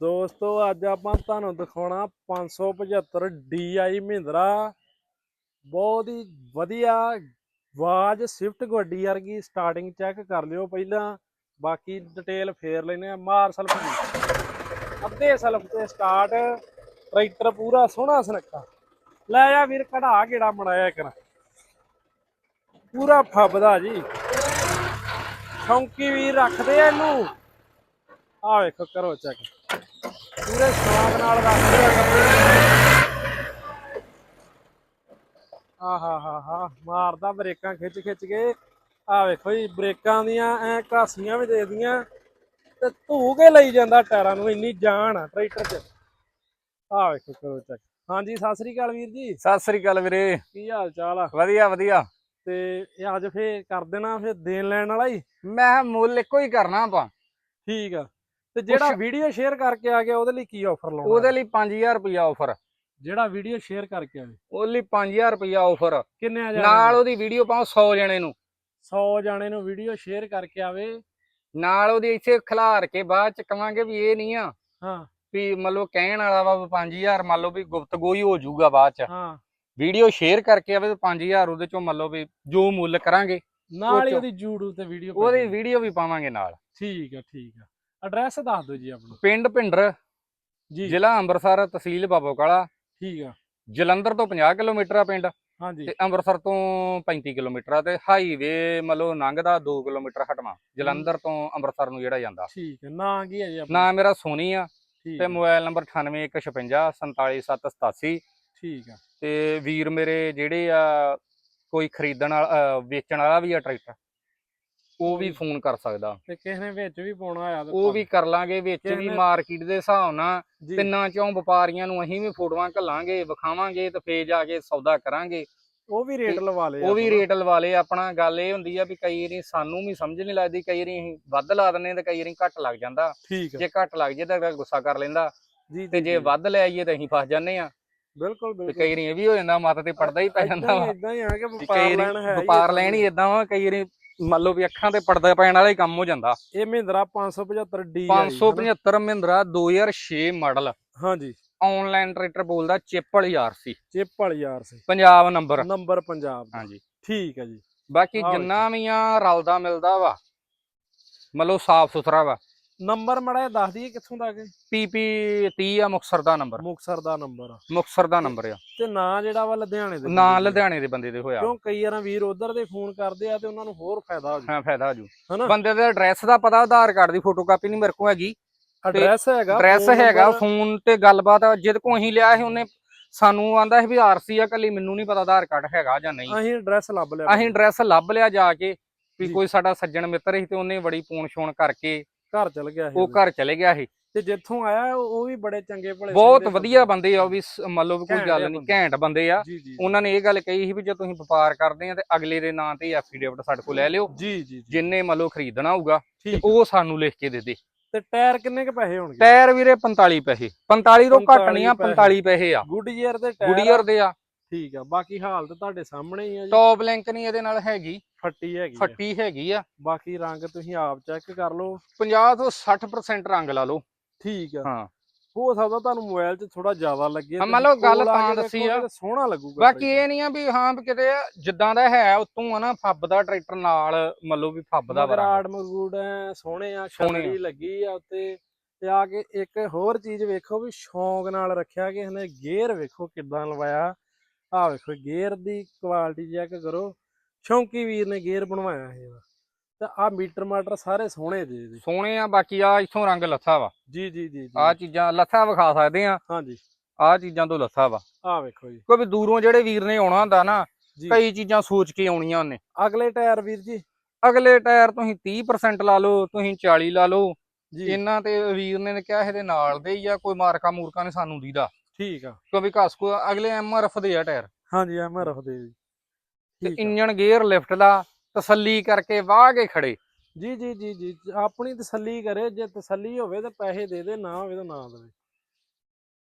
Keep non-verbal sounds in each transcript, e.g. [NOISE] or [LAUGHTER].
ਦੋਸਤੋ, ਅੱਜ ਆਪਾਂ ਤੁਹਾਨੂੰ ਦਿਖਾਉਣਾ 575 DI ਮਹਿੰਦਰਾ। ਬਹੁਤ ਹੀ ਵਧੀਆ ਆਵਾਜ਼ ਸਵਿਫਟ ਗੱਡੀ ਵਰਗੀ ਸਟਾਰਟਿੰਗ ਚੈੱਕ ਕਰ ਲਿਓ ਪਹਿਲਾਂ। ਬਾਕੀ ਡਿਟੇਲ ਫੇਰ ਲੈਨੇ ਆ ਮਾਰ ਸਲਫ ਦੀ। ਅੱਧੇ ਸਲਫ ਤੇ ਸਟਾਰਟ ਟਰੈਕਟਰ ਪੂਰਾ ਸੋਹਣਾ ਸੁਨੱਖਾ। ਲੈ ਆ ਵੀਰ, ਕਢਾ ਗੇੜਾ ਮੜਾਇਆ ਕਰ ਪੂਰਾ ਫੱਬਦਾ ਜੀ। ਸ਼ੌਂਕੀ ਵੀਰ ਰੱਖਦੇ ਆ ਇਹਨੂੰ। ਆ ਵੇਖੋ, ਕਰੋ ਚੈੱਕ ਪੂਰੇ ਸ਼ੌਂਕ ਨਾਲ ਰੱਖਦੇ ਆ ਕੱਪੜੇ ਆਹਾ ਹਾ ਹਾ ਮਾਰਦਾ ਬ੍ਰੇਕਾਂ ਖਿੱਚ ਖਿੱਚ ਕੇ। ਆ ਵੇਖੋ ਜੀ ਬ੍ਰੇਕਾਂ ਦੀਆਂ ਐ ਘਾਸੀਆਂ ਵੀ ਦੇ ਦੀਆਂ। ਤੇ ਧੂ ਕੇ ਲਈ ਜਾਂਦਾ ਟਾਇਰਾਂ ਨੂੰ ਇੰਨੀ ਜਾਨ ਆ ਟਰੈਕਟਰ 'ਚ। ਆ ਵੇਖੋ ਕਰੋ ਚੈੱਕ ਹਾਂਜੀ ਸਤਿ ਸ੍ਰੀ ਅਕਾਲ ਵੀਰ ਜੀ। ਸਤਿ ਸ੍ਰੀ ਅਕਾਲ ਵੀਰੇ। ਕੀ ਹਾਲ ਚਾਲ ਆ? ਵਧੀਆ ਵਧੀਆ। ਤੇ ਇਹ ਅੱਜ ਫੇਰ ਕਰ ਦੇਣਾ ਫੇਰ ਦੇਣ ਲੈਣ ਵਾਲਾ ਹੀ? ਮੈਂ ਮੁੱਲ ਇੱਕੋ ਹੀ ਕਰਨਾ ਆਪਾਂ। ਠੀਕ ਆ। ਤੇ ਜਿਹੜਾ ਵੀਡੀਓ ਸ਼ੇਅਰ ਕਰਕੇ ਆ ਗਿਆ ਉਹਦੇ ਲਈ ਕੀ ਆਫਰ ਲਾਉਣਾ? ਉਹਦੇ ਲਈ 5000 ਰੁਪਇਆ ਆਫਰ ਜਿਹੜਾ ਵੀਡੀਓ ਸ਼ੇਅਰ ਕਰਕੇ ਆਵੇ ਉਹਦੇ ਲਈ 5000 ਰੁਪਇਆ ਆਫਰ ਕਿੰਨੇ ਆ ਨਾਲ ਉਹਦੀ ਵੀਡੀਓ ਪਾਓ 100 ਜਣੇ ਨੂੰ। 100 ਜਾਣੇ ਨੂੰ ਵੀਡੀਓ ਸ਼ੇਅਰ ਕਰਕੇ ਆਵੇ। ਨਾਲ ਉਹਦੀ ਇੱਥੇ ਖਿਲਾਰ ਕੇ ਬਾਅਦ ਚ ਕਵਾਂਗੇ ਵੀ ਇਹ ਨਹੀਂ ਆ। ਹਾਂ। ਵੀ ਮੰਨ ਲਓ ਕਹਿਣ ਵਾਲਾ ਵਾ ਵੀ 5000 ਮੰਨ ਲਓ ਵੀ ਗੁਫ਼ਤਗੂ ਹੀ ਜਾਊਗਾ ਬਾਅਦ ਚ। ਹਾਂ। ਵੀਡੀਓ ਸ਼ੇਅਰ ਕਰਕੇ ਆਵੇ ਤਾਂ 5000 ਉਹਦੇ ਚੋਂ ਮੰਨ ਲਓ ਵੀ ਜੋ ਮੁੱਲ ਕਰਾਂਗੇ। ਨਾਲ ਹੀ ਉਹਦੀ YouTube ਤੇ ਵੀਡੀਓ ਉਹਦੀ ਵੀਡੀਓ ਵੀ ਪਾਵਾਂਗੇ ਨਾਲ। ਠੀਕ ਆ ਠੀਕ ਆ। ਐਡਰੈਸ ਦੱਸ ਦਿਓ ਜੀ ਆਪਣਾ। ਪਿੰਡ ਭਿੰਡਰ ਜੀ। ਜ਼ਿਲ੍ਹਾ ਅੰਮ੍ਰਿਤਸਰ ਤਹਿਸੀਲ ਬਾਬੋਕਾਲਾ ਠੀਕ ਆ। ਜਲੰਧਰ ਤੋਂ 50 ਕਿਲੋਮੀਟਰ ਆ ਪਿੰਡ ਹਾਂਜੀ। ਤੇ ਅੰਮ੍ਰਿਤਸਰ ਤੋਂ 35 ਕਿਲੋਮੀਟਰ ਆ ਤੇ ਹਾਈਵੇ ਮਤਲਬ ਲੰਘਦਾ 2 ਕਿਲੋਮੀਟਰ ਹਟਵਾ। ਜਲੰਧਰ ਤੋਂ ਅੰਮ੍ਰਿਤਸਰ ਨੂੰ ਜਿਹੜਾ ਜਾਂਦਾ। ਠੀਕ ਹੈ ਨਾਂ ਕੀ ਹੈ ਜੀ ਆਪਣਾ? ਨਾਂ ਮੇਰਾ ਸੋਨੀ ਆ ਤੇ। ਮੋਬਾਈਲ ਨੰਬਰ 9815 47787 ਠੀਕ ਆ। ਤੇ ਵੀਰ ਮੇਰੇ ਜਿਹੜੇ ਆ ਕੋਈ ਖਰੀਦਣ ਵਾਲਾ ਵੇਚਣ ਵਾਲਾ ਵੀ ਆ ਟਰੈਕਟਰ। ਉਹ ਵੀ ਫੋਨ ਕਰ ਸਕਦਾ। ਤੇ ਕਿਸੇ ਨੇ ਵਿੱਚ ਵੀ ਪਾਉਣਾ ਹੋਇਆ ਤਾਂ ਉਹ ਵੀ ਕਰ ਲਾਂਗੇ ਵਿੱਚ ਵੀ ਮਾਰਕੀਟ ਦੇ ਹਿਸਾਬ ਨਾਲ ਤਿੰਨਾਂ ਚੋਂ ਵਪਾਰੀਆਂ ਨੂੰ ਅਸੀਂ ਵੀ ਫੋਟੋਆਂ ਘੱਲਾਂਗੇ ਵਿਖਾਵਾਂਗੇ ਤੇ ਫੇਰ ਜਾ ਕੇ ਸੌਦਾ ਕਰਾਂਗੇ। ਉਹ ਵੀ ਰੇਟ ਲਵਾ ਲਏ ਉਹ ਵੀ। ਰੇਟ ਲਵਾ ਲਏ। ਆਪਣਾ ਗੱਲ ਇਹ ਹੁੰਦੀ ਆ ਵੀ ਕਈ ਵਾਰੀ ਸਾਨੂੰ ਵੀ ਸਮਝ ਨਹੀਂ ਲੱਗਦੀ ਕਈ ਵਾਰੀ ਅਸੀਂ ਵੱਧ ਲਾ ਦਿੰਨੇ ਤੇ ਕਈ ਵਾਰੀ ਘੱਟ ਲੱਗ ਜਾਂਦਾ। ਜੇ ਘੱਟ ਲੱਗ ਜੇ ਤਾਂ ਗੁੱਸਾ ਕਰ ਲੈਂਦਾ। ਤੇ ਜੇ ਵੱਧ ਲੈ ਆਈਏ ਤਾਂ ਅਸੀਂ ਫਸ ਜਾਂਦੇ ਆ ਬਿਲਕੁਲ ਬਿਲਕੁਲ। ਕਈ ਵਾਰੀ ਇਹ ਵੀ ਹੋ ਜਾਂਦਾ ਮੱਤ ਤੇ ਪੜਦਾ ਹੀ ਪੈ ਜਾਂਦਾ ਵਾ। ਇਦਾਂ ਹੀ ਆ ਕਿ ਵਪਾਰ ਲੈਣ ਹੈ ਵਪਾਰ ਲੈਣ ਹੀ ਇਦਾਂ ਵਾ ਕਈ ਵਾਰੀ ਮੰਨ ਲਓ ਵੀ ਅੱਖਾਂ ਤੇ ਪੜਦਾ ਪੈਣ ਵਾਲਾ ਹੀ ਕੰਮ ਹੋ ਜਾਂਦਾ। ਇਹ ਮਹਿੰਦਰਾ 575 ਡੀ 575 ਮਹਿੰਦਰਾ 2006 ਮਾਡਲ। ਹਾਂਜੀ। ਆਨਲਾਈਨ ਟਰੈਕਟਰ ਬੋਲਦਾ ਚਿੱਪ ਵਾਲੀ ਯਾਰ ਸੀ। ਚਿੱਪ ਵਾਲੀ ਯਾਰ ਸੀ। ਪੰਜਾਬ ਨੰਬਰ। ਨੰਬਰ ਪੰਜਾਬ ਹਾਂਜੀ। ਠੀਕ ਹੈ ਜੀ। ਬਾਕੀ ਜਿੰਨਾ ਵੀ ਆ ਰਲਦਾ ਮਿਲਦਾ ਵਾ ਮਤਲਬ ਸਾਫ਼ ਸੁਥਰਾ ਵਾ। ਨੰਬਰ ਮੜਾ ਦੱਸ ਦਈਏ ਕਿੱਥੋਂ ਦਾ ਹੈ ਪੀਪੀ 30 ਆ ਮੁਕਸਰ ਦਾ ਨੰਬਰ। ਮੁਕਸਰ ਦਾ ਨੰਬਰ ਮੁਕਸਰ ਦਾ ਨੰਬਰ ਆ। ਤੇ ਨਾਂ ਜਿਹੜਾ ਵਾ ਲੁਧਿਆਣੇ ਦੇ ਨਾਂ। ਲੁਧਿਆਣੇ ਦੇ ਬੰਦੇ ਦੇ ਹੋਇਆ। ਕਿਉਂ ਕਈ ਵਾਰਾਂ ਵੀਰ ਉਧਰ ਦੇ ਫੋਨ ਕਰਦੇ ਆ ਤੇ ਉਹਨਾਂ ਨੂੰ ਹੋਰ ਫਾਇਦਾ ਹੋ ਹਾਂ ਫਾਇਦਾ ਜੂ ਹਨਾ? ਬੰਦੇ ਦਾ ਐਡਰੈਸ ਦਾ ਪਤਾ ਆਧਾਰ ਕਾਰਡ ਦੀ ਫੋਟੋ ਕਾਪੀ ਨਹੀਂ ਮੇਰੇ ਕੋਲ ਹੈਗੀ। ਐਡਰੈਸ ਹੈਗਾ ਐਡਰੈਸ ਹੈਗਾ ਫੋਨ ਤੇ ਗੱਲਬਾਤ ਆ, ਜਿਹਦੇ ਕੋ ਅਸੀਂ ਲਿਆ ਸੀ ਉਹਨੇ ਸਾਨੂੰ ਆਂਦਾ ਸੀ ਵੀ ਆਰਸੀ ਆ ਕੱਲੀ ਮੈਨੂੰ ਨਹੀਂ ਪਤਾ ਆਧਾਰ ਕਾਰਡ ਹੈਗਾ ਜਾਂ ਨਹੀਂ। ਅਸੀਂ ਐਡਰੈਸ ਲੱਭ ਲਿਆ। ਅਸੀਂ ਐਡਰੈਸ ਲੱਭ ਲਿਆ ਜਾ ਕੇ ਵੀ ਜੀ। ਕੋਈ ਸਾਡਾ ਸੱਜਣ ਮਿੱਤਰ ਸੀ ਤੇ ਉਹਨੇ ਬੜੀ ਪੂਣ ਛੋਣ ਕਰਕੇ ਘਰ ਚਲ ਗਿਆ ਉਹ ਘਰ ਚਲੇ ਗਿਆ ਸੀ। ਤੇ ਜਿੱਥੋਂ ਆਇਆ ਉਹ ਵੀ ਬੜੇ ਚੰਗੇ ਭਲੇ ਬਹੁਤ ਵਧੀਆ ਬੰਦੇ। ਆ ਉਹ ਵੀ ਸ- ਮੰਨ ਲਓ ਵੀ ਕੋਈ ਗੱਲ ਨਹੀਂ। ਘੈਂਟ ਬੰਦੇ ਆ। ਉਹਨਾਂ ਨੇ ਇਹ ਗੱਲ ਕਹੀ ਸੀ ਵੀ ਜੇ ਤੁਸੀਂ ਵਪਾਰ ਕਰਦੇ ਆ ਤੇ ਅਗਲੇ ਦੇ ਨਾਂ ਤੇ ਐਫੀਡੇਵਿਟ ਸਾਡੇ ਕੋਲ ਲੈ ਲਿਓ। ਜੀ ਜੀ ਜਿੰਨੇ ਮੰਨ ਲਓ ਖਰੀਦਣਾ ਹੋਊਗਾ ਉਹ ਸਾਨੂੰ ਲਿਖ ਕੇ ਦੇ ਦੇ। ਤੇ ਟਾਇਰ ਕਿੰਨੇ ਕ ਪੈਸੇ ਹੋਣਗੇ? ਟਾਇਰ ਵੀਰੇ 45 ਪੈਸੇ। 45 ਤੋਂ ਘੱਟ ਨਹੀਂ ਆ 45 45 ਪੈਸੇ ਆ। ਗੁੱਡੀਅਰ ਦੇ ਟਾਇਰ ਗੁਡੀਅਰ ਦੇ ਆ। ਠੀਕ ਆ ਬਾਕੀ ਹਾਲਤ ਤੁਹਾਡੇ ਸਾਹਮਣੇ ਹੀ ਆ ਜੀ। ਟੌਪ ਲਿੰਕ ਨਹੀਂ ਇਹਦੇ ਨਾਲ ਹੈਗੀ। ਫੱਟੀ ਹੈਗੀ ਆ। ਫੱਟੀ ਹੈਗੀ ਆ। ਬਾਕੀ ਰੰਗ ਤੁਸੀਂ ਆਪ ਚੈੱਕ ਕਰ ਲਓ। 50 ਤੋਂ 60% ਰੰਗ ਲਾ ਲਓ। ਠੀਕ ਆ। ਹਾਂ। ਹੋ ਸਕਦਾ ਤੁਹਾਨੂੰ ਮੋਬਾਈਲ 'ਚ ਥੋੜਾ ਜ਼ਿਆਦਾ ਲੱਗੇ ਹਾਂ, ਮੰਨ ਲਓ ਗੱਲ ਤਾਂ ਦੱਸੀ ਆ। ਸੋਹਣਾ ਲੱਗੂਗਾ ਬਾਕੀ ਇਹ ਨਹੀਂ ਆ ਵੀ ਹਾਂ ਵੀ ਕਿਤੇ ਜਿੱਦਾਂ ਦਾ ਹੈ ਉਤੋਂ ਆ ਨਾ ਫੱਬ ਦਾ ਟਰੈਕਟਰ ਨਾਲ ਮੰਨ ਲਓ ਵੀ ਫੱਬ ਦਾ ਵਾ ਰੰਗ। ਮਗਰਾੜ ਮਗੂੜ ਐ ਸੋਹਣੇ ਆ ਸੋਹਣੇ ਆ। ਛਤਰੀ ਲੱਗੀ ਆ ਉੱਤੇ। ਤੇ ਆ ਕੇ ਇੱਕ ਹੋਰ ਚੀਜ਼ ਵੇਖੋ ਵੀ ਸ਼ੌਂਕ ਨਾਲ ਰੱਖਿਆ ਕਿ ਇਹਨੇ ਗੇਅਰ ਵੇਖੋ ਕਿੱਦਾਂ ਲਵਾਇਆ। ਆ ਵੇਖੋ ਗੇਅਰ ਦੀ ਕੁਆਲਿਟੀ ਚੈੱਕ ਕਰੋ ਸ਼ੌਂਕੀ ਵੀਰ ਨੇ ਗੇਅਰ ਬਣਵਾਇਆ ਇਹਦਾ ਤੇ ਆ ਮੀਟਰ ਮਾਟਰ ਸਾਰੇ ਸੋਹਣੇ ਦੇ ਇਹਦੇ। ਸੋਹਣੇ ਆ ਬਾਕੀ ਆ ਇਥੋਂ ਰੰਗ ਲੱਥਾ ਵਾ। ਜੀ ਜੀ ਜੀ ਆ ਚੀਜ਼ਾਂ ਲੱਥਾ ਵਿਖਾ ਸਕਦੇ ਆ। ਹਾਂਜੀ। ਆ ਚੀਜ਼ਾਂ ਤੋਂ ਲੱਥਾ ਵਾ। ਆ ਵੇਖੋ ਜੀ। ਕਿਉਂਕਿ ਦੂਰੋਂ ਜਿਹੜੇ ਵੀਰ ਨੇ ਆਉਣਾ ਹੁੰਦਾ ਨਾ ਕਈ ਚੀਜ਼ਾਂ ਸੋਚ ਕੇ ਆਉਣੀਆਂ ਉਹਨੇ। ਅਗਲੇ ਟਾਇਰ ਵੀਰ ਜੀ। ਅਗਲੇ ਟਾਇਰ ਤੁਸੀਂ 30% ਲਾ ਲਓ ਤੁਸੀਂ 40 ਲਾ ਲਓ। ਇਹਨਾਂ ਤੇ ਵੀਰ ਨੇ ਕਿਹਾ ਇਹਦੇ ਨਾਲ ਦੇ ਹੀ ਆ ਕੋਈ ਮਾਰਕਾ ਮੂਰਕਾ ਨੇ ਸਾਨੂੰ ਦੀਦਾ। ਠੀਕ ਆ। ਕਿਉਂਕਿ ਘਸਕੋ ਅਗਲੇ ਐਮਆਰਐਫ ਦੇ ਆ ਟਾਇਰ। ਹਾਂਜੀ ਐਮ ਰੱਖਦੇ ਜੀ। ਤੇ। ਇੰਜਨ ਗੇਅਰ ਲਿਫਟ ਦਾ ਤਸੱਲੀ ਕਰਕੇ ਵਾਹ ਕੇ ਖੜੇ। ਜੀ ਜੀ ਜੀ ਜੀ ਆਪਣੀ ਤਸੱਲੀ ਕਰੇ ਜੇ ਤਸੱਲੀ ਹੋਵੇ ਤਾਂ ਪੈਸੇ ਦੇ ਦੇ ਨਾ ਹੋਵੇ ਤਾਂ ਨਾ ਦੇਵੇ।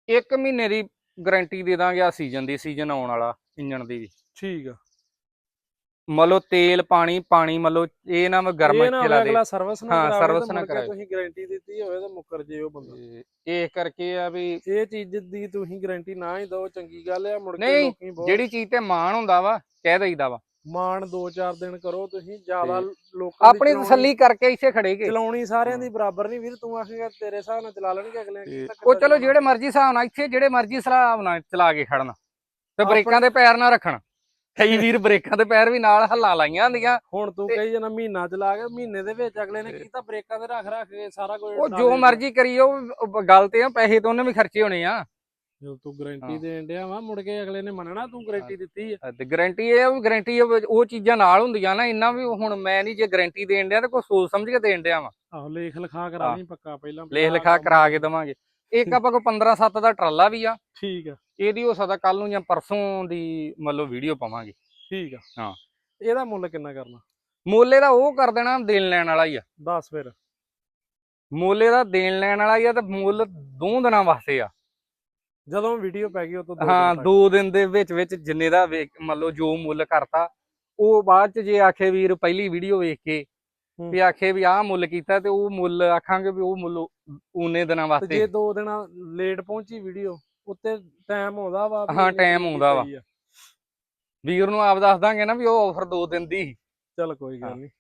ਇੱਕ ਮਹੀਨੇ ਦੀ ਗਾਰੰਟੀ ਦੇ ਦਾਂਗੇ ਆ ਸੀਜ਼ਨ ਦੀ ਸੀਜ਼ਨ ਆਉਣ ਵਾਲਾ ਇੰਜਨ ਦੀ ਵੀ। ਠੀਕ ਆ। ਮੰਨ ਲਓ ਤੇਲ ਪਾਣੀ ਪਾਣੀ ਮੰਨ ਲਓ ਇਹ ਨਾ ਮੈਂ ਗਰਮ ਇਹ ਨਾ ਇੱਥੇ ਹੋਵੇ ਲਾ ਦੇ। ਅਗਲਾ ਸਰਵਿਸ ਨਾ ਹਾਂ, ਕਰਾਵੇ service ਤੇ ਨਾ ਮੁੜ ਕੇ ਕਰਾਵੇ। ਤੁਸੀਂ ਗਾਰੰਟੀ ਦਿੱਤੀ ਹੋਵੇ ਤਾਂ ਮੁੱਕਰ ਜੇ ਉਹ ਬੰਦਾ। ਤੇ ਇਸ ਕਰਕੇ ਆ ਵੀ ਇਹ ਚੀਜ਼ ਦੀ ਤੁਸੀਂ ਗਾਰੰਟੀ ਨਾ ਹੀ ਦਿਓ ਚੰਗੀ ਗੱਲ ਆ ਮੁੜ ਕੇ ਨਹੀਂ, ਲੋਕੀ ਬਹੁਤ ਜਿਹੜੀ ਚੀਜ਼ ਤੇ ਮਾਣ ਹੁੰਦਾ ਵਾ ਕਹਿ ਦਈਦਾ ਵਾ। ਮਾਣ 2-4 ਦਿਨ ਕਰੋ ਤੁਸੀਂ ਜ਼ਿਆਦਾ ਲੋਕਾਂ ਦੀ ਆਪਣੀ ਚਲਾਉਣੀ- ਤਸੱਲੀ ਕਰਕੇ ਇੱਥੇ ਖੜੇਗੇ ਚਲਾਉਣੀ ਸਾਰਿਆਂ ਦੀ ਬਰਾਬਰ ਨਹੀਂ ਵੀਰ ਤੂੰ ਆਖੇਗਾ ਤੇਰੇ ਹਿਸਾਬ ਨਾਲ ਚਲਾ ਲੈਣਗੇ ਅਗਲੇ ਉਹ ਚਲੋ। ਜਿਹੜੇ ਮਰਜ਼ੀ ਹਿਸਾਬ ਨਾਲ ਇੱਥੇ ਜਿਹੜੇ ਮਰਜ਼ੀ ਹਿਸਾਬ ਨਾਲ ਚਲਾ ਕੇ ਖੜਨ। ਤੇ ਬ੍ਰੇਕਾਂ ਦੇ ਪੈਰ ਨਾ ਰੱਖਣ। ਕਈ ਵੀਰ ਬ੍ਰੇਕਾਂ ਦੇ ਪੈਰ ਵੀ ਨਾਲ ਹੱਲਾ ਲਾਈਆਂ ਹੁੰਦੀਆਂ। ਹੁਣ ਤੂੰ ਤੇ- ਕਹੀ ਜਨਾ ਮਹੀਨਾ ਚਲਾ ਕੇ ਮਹੀਨੇ ਦੇ ਵਿੱਚ ਅਗਲੇ ਨੇ ਕੀਤਾ ਬ੍ਰੇਕਾਂ ਤੇ ਰੱਖ ਰੱਖ ਕੇ ਸਾਰਾ ਕੁਝ ਉਹ ਜੋ ਮਰਜ਼ੀ ਕਰੀ ਉਹ ਗੱਲ ਤੇ ਆ ਪੈਸੇ ਤਾਂ ਉਹਨੇ ਵੀ ਖਰਚੇ ਹੋਣੇ ਆ। ਜਦੋਂ ਤੂੰ ਗਾਰੰਟੀ। ਦੇਣ ਡਿਆ ਵਾ ਮੁੜ ਕੇ ਅਗਲੇ ਨੇ ਮੰਨਣਾ ਤੂੰ ਗਾਰੰਟੀ ਦਿੱਤੀ ਆ। ਤੇ ਗਾਰੰਟੀ ਇਹ ਆ ਗਾਰੰਟੀ ਉਹ ਚੀਜ਼ਾਂ ਨਾਲ ਹੁੰਦੀਆਂ ਨਾ ਇੰਨਾ ਵੀ ਹੁਣ ਮੈਂ ਨਹੀਂ ਜੇ ਗਾਰੰਟੀ ਦੇਣ ਡਿਆ ਤੇ ਕੋਈ ਸੋਚ ਸਮਝ ਕੇ ਦੇਣ ਡਿਆ ਵਾ। ਆਹੋ ਲੇਖ ਲਿਖਾ ਕਰਾ ਹਾਂ। ਲਈ ਪੱਕਾ ਪਹਿਲਾਂ ਲੇਖ ਲਿਖਾ ਕਰਾ ਕੇ ਦਵਾਂਗੇ। ਇੱਕ ਆਪਾਂ ਕੋ 15 7 ਦਾ ਟਰਾਲਾ ਵੀ ਆ ਠੀਕ ਆ ਇਹਦੀ ਹੋ ਸਕਦਾ ਕੱਲ ਨੂੰ ਜਾਂ ਪਰਸੋਂ ਦੀ ਮੰਨ ਲਓ ਵੀਡੀਓ ਪਾਵਾਂਗੇ ਠੀਕ ਆ ਹਾਂ। ਇਹਦਾ ਮੁੱਲ ਕਿੰਨਾ ਕਰਨਾ ਮੋਲੇ ਦਾ ਉਹ ਕਰ ਦੇਣਾ ਦੇਣ ਲੈਣ ਵਾਲਾ ਹੀ ਆ ਦੱਸ ਫਿਰ ਮੋਲੇ ਦਾ ਦੇਣ ਲੈਣ ਵਾਲਾ ਹੀ ਆ ਤੇ ਮੁੱਲ ਦੋ ਦਿਨਾਂ ਵਾਸਤੇ ਆ ਜਦੋਂ ਵੀਡੀਓ ਪੈ ਗਈ ਉਹ ਤੋਂ ਦੋ ਹਾਂ ਦਿਨ ਤੱਕ। ਦੋ ਦਿਨ ਦੇ ਵਿੱਚ ਵਿੱਚ ਜਿੰਨੇ ਦਾ ਲਓ ਜੋ ਮੁੱਲ ਕਰਤਾ ਉਹ ਬਾਅਦ ਚ ਜੇ ਆਖੇ ਵੀਰ ਪਹਿਲੀ ਵੀਡੀਓ ਵੇਖ ਕੇ। ਵੀ ਆਖੇ ਵੀ ਆਹ ਮੁੱਲ ਕੀਤਾ ਤੇ ਉਹ ਮੁੱਲ ਆਖਾਂਗੇ ਵੀ ਉਹ ਮੁੱਲ ਉਨੇ ਦਿਨਾਂ ਵਾਸਤੇ ਜੇ ਦੋ ਦਿਨ ਲੇਟ ਪਹੁੰਚੀ ਵੀਡੀਓ ਉੱਤੇ ਟਾਈਮ ਆਉਂਦਾ ਵਾ ਹਾਂ, ਤਰੀਕ ਆਉਂਦਾ ਵਾ। ਵੀਰ ਨੂੰ ਆਪ ਦੱਸ ਦਾਂਗੇ ਨਾ ਵੀ ਉਹ ਆਫਰ ਦੋ ਦਿਨ ਦੀ। ਚੱਲ ਕੋਈ। ਗੱਲ ਨਹੀਂ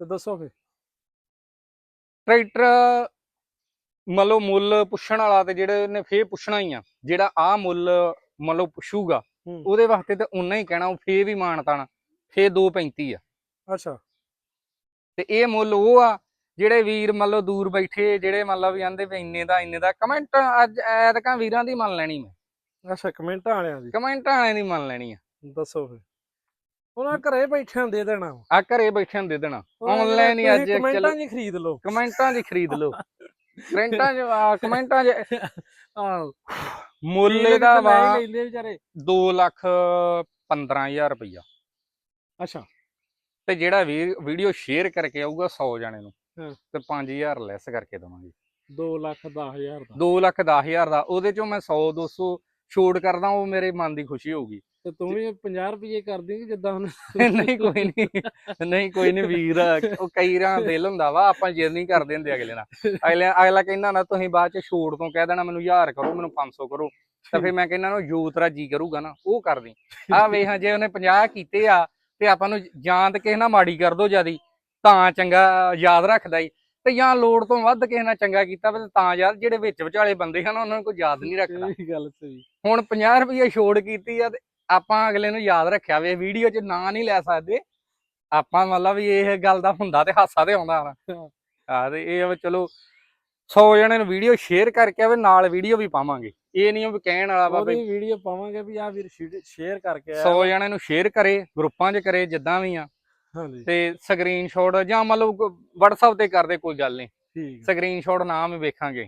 ਤੇ ਦੱਸੋ ਫਿਰ ਟਰੈਕਟਰ ਮੰਨ ਲਓ ਮੁੱਲ ਪੁੱਛਣ ਵਾਲਾ ਤੇ ਜਿਹੜੇ ਨੇ ਫੇਰ ਪੁੱਛਣਾ ਹੀ ਆ ਜਿਹੜਾ ਆ ਮੁੱਲ ਮੰਨ ਲਓ ਪੁੱਛੂਗਾ। ਉਹਦੇ ਵਾਸਤੇ ਤੇ ਉਨਾ ਹੀ ਕਹਿਣਾ ਉਹ ਫੇਰ ਵੀ ਮਾਨਤਾਣਾ ਫੇਰ 235 ਆ ਅੱਛਾ ਤੇ ਇਹ ਮੁੱਲ ਉਹ ਆ ਜਿਹੜੇ ਵੀਰ ਮੰਨ ਲਓ ਦੂਰ ਬੈਠੇ ਜਿਹੜੇ ਮੰਨ ਲਓ ਵੀ ਆਂਦੇ ਵੀ ਇੰਨੇ ਦਾ ਇੰਨੇ ਦਾ। ਕਮੈਂਟ ਅੱਜ ਐਤਕਾਂ ਵੀਰਾਂ ਦੀ ਮੰਨ ਲੈਣੀ ਮੈਂ। ਅੱਛਾ ਕਮੈਂਟਾਂ ਵਾਲਿਆਂ ਦੀ? ਕਮੈਂਟਾਂ ਵਾਲਿਆਂ ਦੀ ਮੰਨ ਲੈਣੀ ਆ। ਦੱਸੋ ਫਿਰ। ਉਹਨਾਂ ਘਰੇ ਬੈਠਿਆਂ ਦੇ ਦੇਣਾ। ਆ ਘਰੇ ਬੈਠਿਆਂ ਦੇ ਦੇਣਾ। ਆਨਲਾਈਨ ਹੀ ਅੱਜ ਕਮੈਂਟਾਂ 'ਚ ਖਰੀਦ ਲਓ। ਕਮੈਂਟਾਂ 'ਚ ਖਰੀਦ ਲਓ। ਕਮੈਂਟਾਂ 'ਚ ਕਮੈਂਟਾਂ 'ਚ ਮੁੱਲ ਦਾ ਵਾ ਲੈਂਦੇ ਵਿਚਾਰੇ। 2 ਲੱਖ 15000 ਰੁਪਈਆ। ਅੱਛਾ। ਤੇ ਜਿਹੜਾ ਵੀਡੀਓ ਸ਼ੇਅਰ ਕਰਕੇ ਆਊਗਾ 100 ਜਾਣੇ ਨੂੰ। ਤੇ 5000 ਲੈਸ ਕਰਕੇ ਦਵਾਂਗੇ। 2 ਲੱਖ 10000 ਦਾ। 2 ਲੱਖ 10000 ਦਾ ਉਹਦੇ ਚੋਂ ਮੈਂ 100 200 ਛੋੜ ਕਰਦਾ ਉਹ ਮੇਰੇ ਮਨ ਦੀ ਖੁਸ਼ੀ ਹੋਊਗੀ। ਤੇ ਤੂੰ ਵੀ 50 ਰੁਪਏ ਕਰ ਦੇਂਗੀ ਜਿੱਦਾਂ ਹੁਣ [LAUGHS] ਨਹੀਂ ਕੋਈ ਨਹੀਂ ਨਹੀਂ ਕੋਈ ਨਹੀਂ ਵੀਰ ਉਹ ਕਈ ਰਾਂ ਦਿਲ ਹੁੰਦਾ ਵਾ ਆਪਾਂ ਜਿੱਦ ਨਹੀਂ ਕਰਦੇ ਹੁੰਦੇ ਅਗਲੇ ਨਾਲ। ਅਗਲੇ ਅਗਲਾ ਕਹਿੰਦਾ ਨਾ ਤੁਸੀਂ ਬਾਅਦ ਚ ਛੋੜ ਤੋਂ ਕਹਿ ਦੇਣਾ ਮੈਨੂੰ 1000 ਕਰੋ ਮੈਨੂੰ 500 ਕਰੋ। ਤਾਂ ਫਿਰ ਮੈਂ ਕਹਿੰਦਾ ਨਾ ਜੋ ਤੇਰਾ ਜੀ ਕਰੂਗਾ ਨਾ ਉਹ ਕਰ ਦੇ ਆ ਵੇਖ ਜੇ ਉਹਨੇ 50 ਕੀਤੇ ਆ ਤੇ ਆਪਾਂ ਨੂੰ ਜਾਂ ਤੇ ਕਿਸੇ ਨਾਲ ਮਾੜੀ ਕਰ ਦੋ ਜਿਆਦੀ ਤਾਂ ਚੰਗਾ ਯਾਦ ਰੱਖਦਾ ਈ। ਤੇ ਜਾਂ ਲੋੜ ਤੋਂ ਵੱਧ ਕਿਸੇ ਨਾਲ ਚੰਗਾ ਕੀਤਾ ਵਾ ਤੇ ਤਾਂ ਯਾਰ ਜਿਹੜੇ ਵਿੱਚ ਵਿਚਾਲੇ ਬੰਦੇ ਹਨ ਉਹਨਾਂ ਨੂੰ ਕੋਈ ਯਾਦ ਨਹੀਂ ਰੱਖਦਾ। ਇਹ ਗੱਲ ਸਹੀ। ਹੁਣ 50 ਰੁਪਏ ਛੋੜ ਕੀਤੀ ਆ ਤੇ ਆਪਾਂ ਅਗਲੇ ਨੂੰ ਯਾਦ ਰੱਖਿਆ ਵੇ ਵੀਡੀਓ 'ਚ ਨਾਂ ਨਹੀਂ ਲੈ ਸਕਦੇ। ਆਪਾਂ ਮਤਲਬ ਵੀ ਇਹ ਗੱਲ ਦਾ ਹੁੰਦਾ ਤੇ ਹਾਸਾ ਤੇ ਆਉਂਦਾ ਨਾ ਆ ਤੇ ਇਹ ਚਲੋ 100 ਜਣੇ ਨੂੰ ਵੀਡੀਓ ਸ਼ੇਅਰ ਕਰਕੇ ਆਵੇ ਨਾਲ ਵੀਡੀਓ ਵੀ ਪਾਵਾਂਗੇ। ਇਹ ਨਹੀਂ ਵੀ ਕਹਿਣ ਵਾਲਾ ਵਾ ਉਹਦੀ ਵੀਡੀਓ ਪਾਵਾਂਗੇ ਵੀ ਆ ਵੀਰ ਸ਼ੇਅਰ ਕਰਕੇ ਆਇਆ 100 ਜਣੇ ਨੂੰ ਸ਼ੇਅਰ ਕਰੇ ਗਰੁੱਪਾਂ 'ਚ ਕਰੇ ਜਿੱਦਾਂ ਵੀ ਆ। ਹਾਂਜੀ। ਤੇ ਸਕਰੀਨਸ਼ਾਟ ਜਾਂ ਮੰਨ ਲਓ WhatsApp ਤੇ ਕਰਦੇ ਕੋਈ ਗੱਲ ਨਹੀਂ। ਠੀਕ ਸਕਰੀਨਸ਼ਾਟ ਨਾਮ ਹੀ ਵੇਖਾਂਗੇ।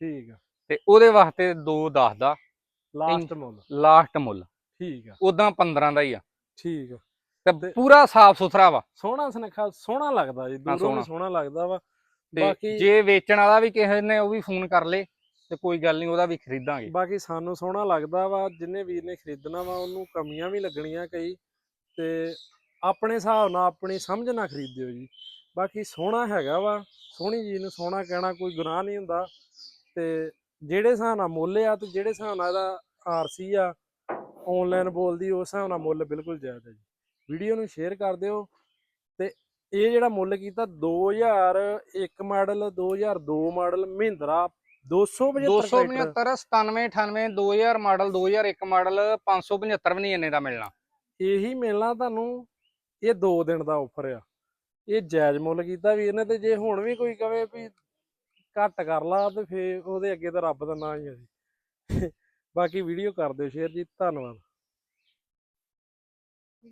ਠੀਕ ਆ। ਤੇ ਉਹਦੇ ਵਾਸਤੇ 2 10 ਦਾ। ਲਾਸਟ ਮੁੱਲ। ਲਾਸਟ ਮੁੱਲ। ਠੀਕ ਆ। ਉਦਾਂ 15 ਦਾ ਹੀ ਆ। ਠੀਕ ਆ। ਤੇ ਪੂਰਾ ਸਾਫ਼ ਸੁਥਰਾ ਵਾ। ਸੋਹਣਾ ਸੁਨੱਖਾ ਸੋਹਣਾ ਲੱਗਦਾ ਜੀ। ਦੂਰੋਂ ਸੋਹਣਾ। ਲੱਗਦਾ ਵਾ। ਬਾਕੀ ਜੇ ਵੇਚਣ ਵਾਲਾ ਵੀ ਕਿਸੇ ਨੇ ਉਹ ਵੀ ਫੋਨ ਕਰ ਲੇ। ਤੇ ਕੋਈ ਗੱਲ ਨਹੀਂ, ਉਹਦਾ ਵੀ ਖਰੀਦਾਂਗੇ। ਬਾਕੀ ਸਾਨੂੰ ਸੋਹਣਾ ਲੱਗਦਾ ਵਾ, ਜਿੰਨੇ ਵੀਰ ਨੇ ਖਰੀਦਣਾ ਵਾ, ਉਹਨੂੰ ਕਮੀਆਂ ਵੀ ਲੱਗਣੀਆਂ ਕਈ, ਤੇ ਆਪਣੇ ਹਿਸਾਬ ਨਾਲ ਆਪਣੀ ਸਮਝ ਨਾਲ ਖਰੀਦਿਓ ਜੀ। ਬਾਕੀ ਸੋਹਣਾ ਹੈਗਾ ਵਾ, ਸੋਹਣੀ ਚੀਜ਼ ਨੂੰ ਸੋਹਣਾ ਕਹਿਣਾ ਕੋਈ ਗੁਨਾਹ ਨਹੀਂ ਹੁੰਦਾ। ਤੇ ਜਿਹੜੇ ਹਿਸਾਬ ਨਾਲ ਮੁੱਲ ਆ ਤੇ ਜਿਹੜੇ ਹਿਸਾਬ ਨਾਲ ਇਹਦਾ ਆਰਸੀ ਆ ਆਨਲਾਈਨ ਬੋਲਦੀ ਉਸ ਹਿਸਾਬ ਨਾਲ ਮੁੱਲ ਬਿਲਕੁਲ ਜਾਇਜ਼ ਹੈ ਜੀ। ਵੀਡੀਓ ਨੂੰ ਸ਼ੇਅਰ ਕਰ ਦਿਓ। ਤੇ ਇਹ ਜਿਹੜਾ ਮੁੱਲ ਕੀਤਾ 2001 model 2002 model Mahindra 275 tractor 275 97 98 2000 model 2001 model 575 ਵੀ ਨਹੀਂ ਇੰਨੇ ਦਾ ਮਿਲਣਾ। ਇਹੀ ਮਿਲਣਾ ਤੁਹਾਨੂੰ ਇਹ 2 ਦਿਨ ਦਾ ਆਫਰ ਆ। ਇਹ ਜਾਇਜ਼ ਮੁੱਲ ਕੀਤਾ ਵੀ ਇਹਨੇ ਤੇ ਜੇ ਹੁਣ ਵੀ ਕੋਈ ਕਵੇ ਵੀ ਘੱਟ ਕਰ ਲਾ ਤੇ ਫੇਰ ਉਹਦੇ ਅੱਗੇ ਤਾਂ ਰੱਬ ਦਾ ਨਾਂ ਹੀ ਆ ਜੀ। ਬਾਕੀ ਵੀਡੀਓ ਕਰ ਦਿਓ ਸ਼ੇਅਰ ਜੀ ਧੰਨਵਾਦ।